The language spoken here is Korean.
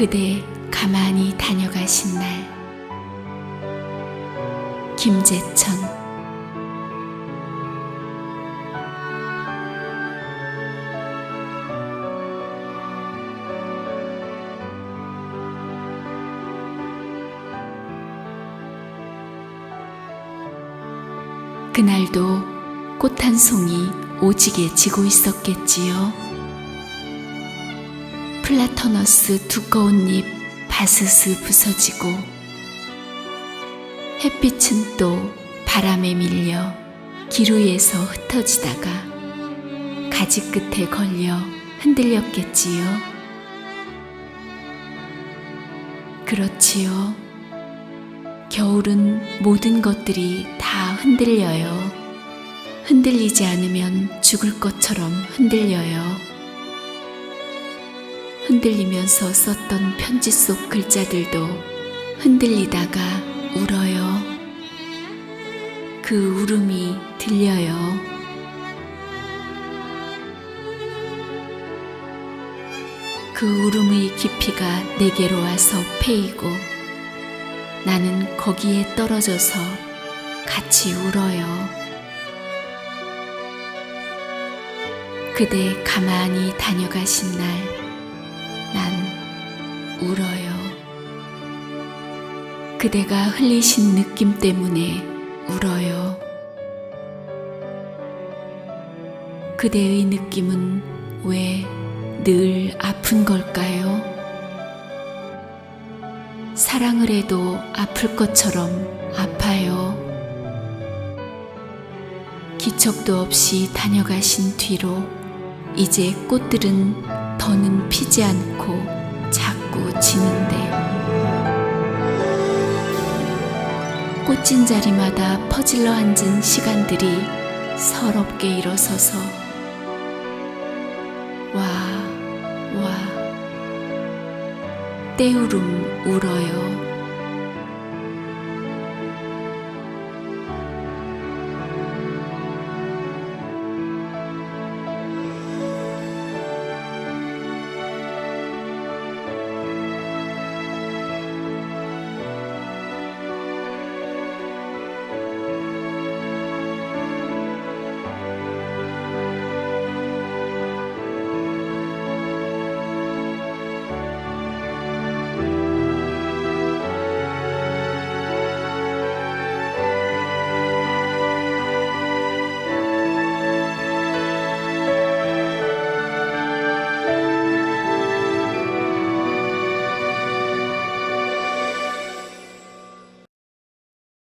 그대 가만히 다녀가신 날 김재천 그날도 꽃 한 송이 오지게 지고 있었겠지요. 플라터너스 두꺼운 잎 바스스 부서지고 햇빛은 또 바람에 밀려 기루에서 흩어지다가 가지 끝에 걸려 흔들렸겠지요. 그렇지요. 겨울은 모든 것들이 다 흔들려요. 흔들리지 않으면 죽을 것처럼 흔들려요. 흔들리면서 썼던 편지 속 글자들도 흔들리다가 울어요. 그 울음이 들려요. 그 울음의 깊이가 내게로 와서 패이고 나는 거기에 떨어져서 같이 울어요. 그대 가만히 다녀가신 날, 난 울어요. 그대가 흘리신 느낌 때문에 울어요. 그대의 느낌은 왜 늘 아픈 걸까요? 사랑을 해도 아플 것처럼 아파요. 기척도 없이 다녀가신 뒤로 이제 꽃들은 더는 피지 않고 지는데 꽃진 자리마다 퍼질러 앉은 시간들이 서럽게 일어서서 와, 와, 때우름 울어요.